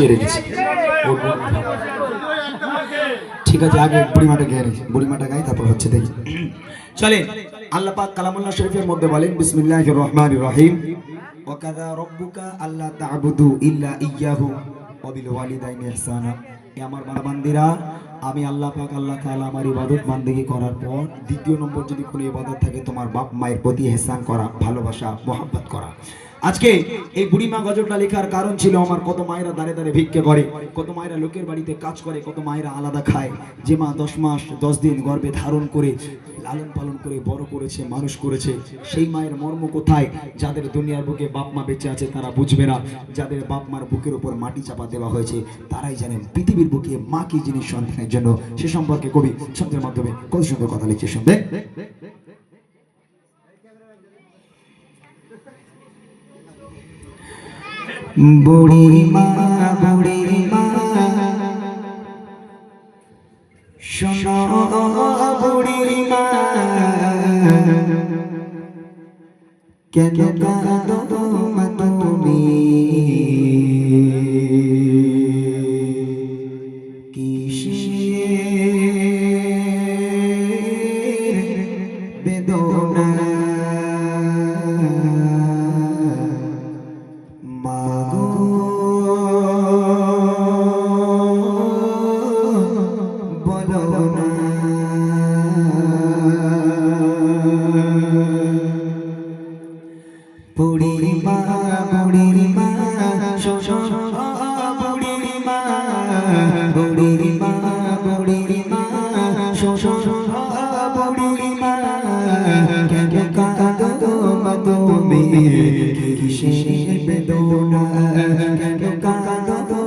চেরে দিছি। ঠিক আছে, আগে বুড়িমাটা গেয়ে বুড়ি বুড়িমাটা গাই, তারপর হচ্ছে দেখি। চলেন, আল্লাহ পাক কালামুল্লাহ শরীফের মধ্যে বলেন বিসমিল্লাহ রহমান রহিম। ওকাদা রব্বুকা আল্লাহ তা'বুদু ইল্লা ইয়াহু অবিল ওয়ালিদাইন ইহসানা। এ আমার বান্দিরা আমি আল্লাহ পাক, আল্লাহ তাআলা আমার ইবাদত বান্দেগী করার পর দ্বিতীয় নম্বর যদি কোনো ইবাদত থাকে, তোমার বাপ মায়ের প্রতি ইহসান করা, ভালোবাসা, মোহাব্বত করা। আজকে এই বুড়িমা গজলটা লেখার কারণ ছিল আমার কত মায়েরা দাঁড়ে দাঁড়ে ভিক্ষে করে, কত মায়েরা লোকের বাড়িতে কাজ করে, কত মায়েরা আলাদা খায়। যে মা দশ মাস, দশ দিন গর্ভে ধারণ করে, লালন পালন করে, বড় করেছে, মানুষ করেছে, সেই মায়ের মর্ম কোথায়? যাদের দুনিয়ার বুকে বাপ মা বেঁচে আছে, তারা বুঝবে না। যাদের বাপ মার বুকের উপর মাটি চাপা দেওয়া হয়েছে, তারাই জানেন পৃথিবীর বুকে মা কি জিনিস সন্তানের জন্য সে সম্পর্কে কবি ছন্দের মাধ্যমে কত সুন্দর কথা লিখছে শুনবে? বুড়ি মা কেন কিসের বেদনা কেন কাঁদো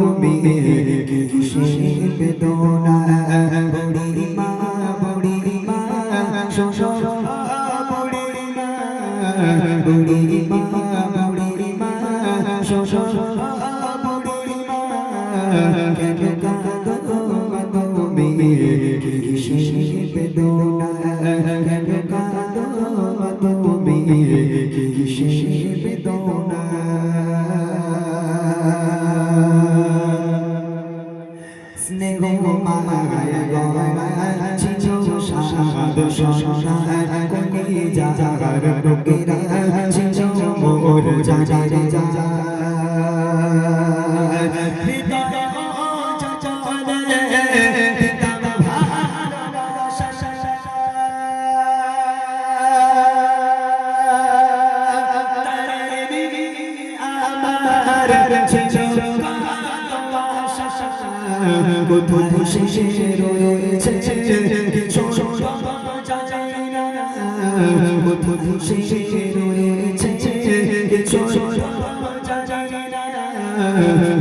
তুমি কিসের বেদনা বুড়ি মা বুড়ি মা শোনো বুড়ি মা বুড়ি মা বুড়ি মা শোনো বুড়ি মা কেন কাঁদো তুমি কিসের বেদনা কেন কাঁদো তুমি কিসের বেদনা স্নেহ মায়া গয়া ছিল সাদ সোনা কোনে যাগার লোকেরা ছিল মোর যা। জাজা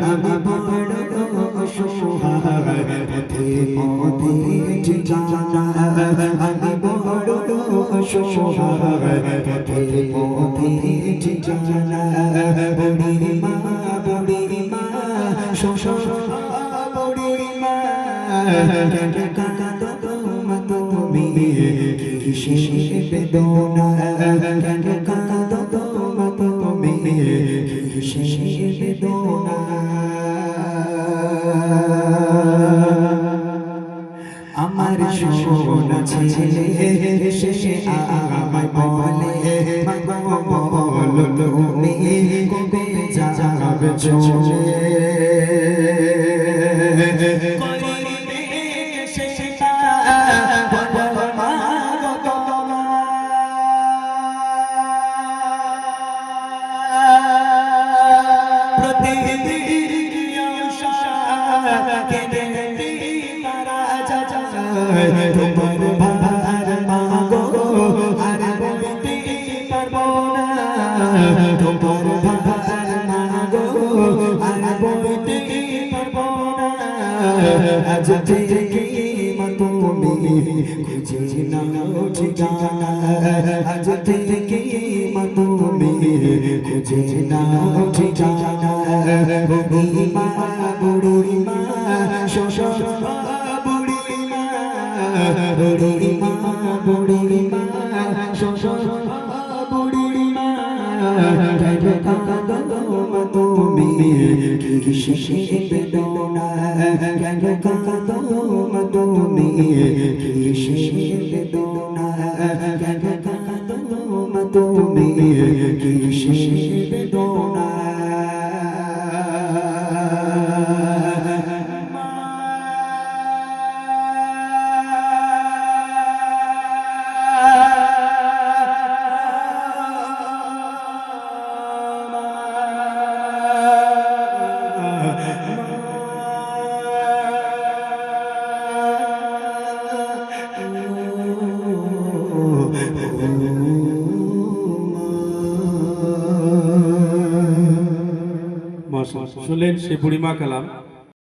আমি বড় অসহায় পথে পথে ঠিকানা আমি বড় অসহায় পথে পথে ঠিকানা বুড়ি মা বুড়ি মা শোষ বুড়ি মা তুমি কিসের বেদনা বেদনা আমার সোনা ছেলে তুমি কবে যাবে তোমার আজ থেকে তুমি খুঁজে নাও ঠিকানা। আজ থেকে তুমি খুঁজে নাও ঠিকানা। বুড়ি মা বুড়ি মা শোষ বুড়ি মা বুড়ি মা বুড়ি মা বুড়ি মা তুমি কিসে বেদনা কেন কাঁদো মা তুমি শুনলেন সে বুড়িমা কালাম।